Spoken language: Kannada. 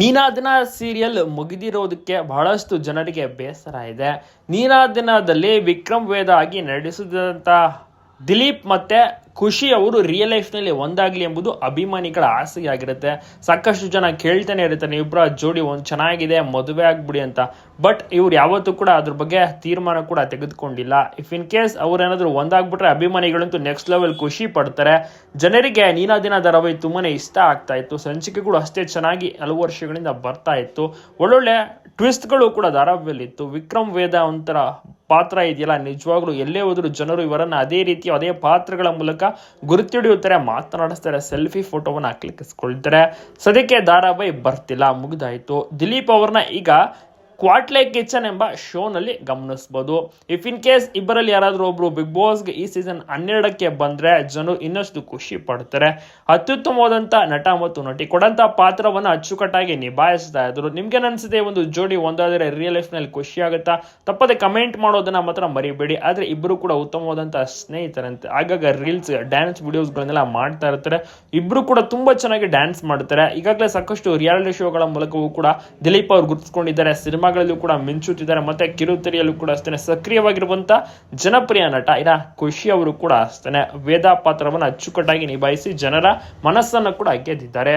ನೀನಾದಿನ ಸೀರಿಯಲ್ ಮುಗಿದಿರೋದಕ್ಕೆ ಬಹಳಷ್ಟು ಜನರಿಗೆ ಬೇಸರ ಇದೆ. ನೀನಾದಿನದಲ್ಲಿ ವಿಕ್ರಮ್ ವೇದ ಆಗಿ ನಡೆಸಿದಂಥ ದಿಲೀಪ್ ಮತ್ತೆ ಖುಷಿ ಅವರು ರಿಯಲ್ ಲೈಫ್ನಲ್ಲಿ ಒಂದಾಗಲಿ ಎಂಬುದು ಅಭಿಮಾನಿಗಳ ಆಸೆಯಾಗಿರುತ್ತೆ. ಸಾಕಷ್ಟು ಜನ ಕೇಳ್ತಾನೆ ಇರುತ್ತಾನೆ ಇಬ್ಬರ ಜೋಡಿ ಒಂದು ಚೆನ್ನಾಗಿದೆ, ಮದುವೆ ಆಗ್ಬಿಡಿ ಅಂತ. ಬಟ್ ಇವ್ರು ಯಾವತ್ತೂ ಕೂಡ ಅದ್ರ ಬಗ್ಗೆ ತೀರ್ಮಾನ ಕೂಡ ತೆಗೆದುಕೊಂಡಿಲ್ಲ. ಇಫ್ ಇನ್ ಕೇಸ್ ಅವರೇನಾದರೂ ಒಂದಾಗ್ಬಿಟ್ರೆ ಅಭಿಮಾನಿಗಳಂತೂ ನೆಕ್ಸ್ಟ್ ಲೆವೆಲ್ ಖುಷಿ ಪಡ್ತಾರೆ. ಜನರಿಗೆ ನೀನಾ ದಿನ ಧಾರಾವಾಹಿ ತುಂಬಾನೇ ಇಷ್ಟ ಆಗ್ತಾ ಇತ್ತು. ಸಂಚಿಕೆಗಳು ಅಷ್ಟೇ ಚೆನ್ನಾಗಿ ಹಲವು ವರ್ಷಗಳಿಂದ ಬರ್ತಾ ಇತ್ತು. ಒಳ್ಳೊಳ್ಳೆ ಟ್ವಿಸ್ಟ್ಗಳು ಕೂಡ ಧಾರಾವಾಹಿಯಲ್ಲಿ ಇತ್ತು ವಿಕ್ರಮ್ ವೇದ ಒಂಥರ ಪಾತ್ರ ಇದೆಯಲ್ಲ? ನಿಜವಾಗ್ಲೂ ಎಲ್ಲೇ ಹೋದರೂ ಜನರು ಇವರನ್ನ ಅದೇ ರೀತಿ ಅದೇ ಪಾತ್ರಗಳ ಮೂಲಕ ಗುರುತಿಡಿಯುತ್ತಾರೆ ಮಾತನಾಡಿಸ್ತಾರೆ, ಸೆಲ್ಫಿ ಫೋಟೋವನ್ನು ಕ್ಲಿಕ್ಕಿಸ್ಕೊಳ್ತಾರೆ. ಸದ್ಯಕ್ಕೆ ಧಾರಾವಾಹಿ ಬರ್ತಿಲ್ಲ, ಮುಗಿದಾಯ್ತು. ದಿಲೀಪ್ ಅವ್ರನ್ನ ಈಗ ಕ್ವಾಟ್ಲೆ ಕಿಚನ್ ಎಂಬ ಶೋನಲ್ಲಿ ಗಮನಿಸ್ಬೋದು. ಇಫ್ ಇನ್ ಕೇಸ್ ಇಬ್ಬರಲ್ಲಿ ಯಾರಾದರೂ ಒಬ್ರು ಬಿಗ್ ಬಾಸ್ಗೆ ಈ ಸೀಸನ್ ಹನ್ನೆರಡಕ್ಕೆ ಬಂದ್ರೆ ಜನರು ಇನ್ನಷ್ಟು ಖುಷಿ ಪಡ್ತಾರೆ. ಅತ್ಯುತ್ತಮವಾದಂಥ ನಟ ಮತ್ತು ನಟಿ ಕೊಡಂತ ಪಾತ್ರವನ್ನು ಅಚ್ಚುಕಟ್ಟಾಗಿ ನಿಭಾಯಿಸ್ತಾ ಇದ್ರು. ನಿಮ್ಗೆ ಅನಿಸುತ್ತೆ ಒಂದು ಜೋಡಿ ಒಂದಾದರೆ ರಿಯಲ್ ಲೈಫ್ನಲ್ಲಿ ಖುಷಿ ಆಗುತ್ತಾ? ತಪ್ಪದೆ ಕಮೆಂಟ್ ಮಾಡೋದನ್ನ ಮಾತ್ರ ಮರಿಬೇಡಿ. ಆದರೆ ಇಬ್ಬರು ಕೂಡ ಉತ್ತಮವಾದಂಥ ಸ್ನೇಹಿತರಂತೆ. ಆಗಾಗ ರೀಲ್ಸ್ ಡ್ಯಾನ್ಸ್ ವಿಡಿಯೋಸ್ಗಳನ್ನೆಲ್ಲ ಮಾಡ್ತಾ ಇರ್ತಾರೆ. ಇಬ್ಬರು ಕೂಡ ತುಂಬಾ ಚೆನ್ನಾಗಿ ಡ್ಯಾನ್ಸ್ ಮಾಡ್ತಾರೆ. ಈಗಾಗಲೇ ಸಾಕಷ್ಟು ರಿಯಾಲಿಟಿ ಶೋಗಳ ಮೂಲಕವೂ ಕೂಡ ದಿಲೀಪ್ ಅವರು ಗುರುತಿಸ್ಕೊಂಡಿದ್ದಾರೆ. ಸಿನಿಮಾಗಳಲ್ಲೂ ಕೂಡ ಮಿಂಚುತ್ತಿದ್ದಾರೆ. ಮತ್ತೆ ಕಿರುತೆರೆಯಲ್ಲೂ ಕೂಡ ಅಷ್ಟೇ ಸಕ್ರಿಯವಾಗಿರುವಂತ ಜನಪ್ರಿಯ ನಟ ಇರ ಖುಷಿ ಅವರು ಕೂಡ ಅಷ್ಟೇ ವೇದ ಪಾತ್ರವನ್ನು ಅಚ್ಚುಕಟ್ಟಾಗಿ ನಿಭಾಯಿಸಿ ಜನರ ಮನಸ್ಸನ್ನು ಕೂಡ ಗೆದ್ದಿದ್ದಾರೆ.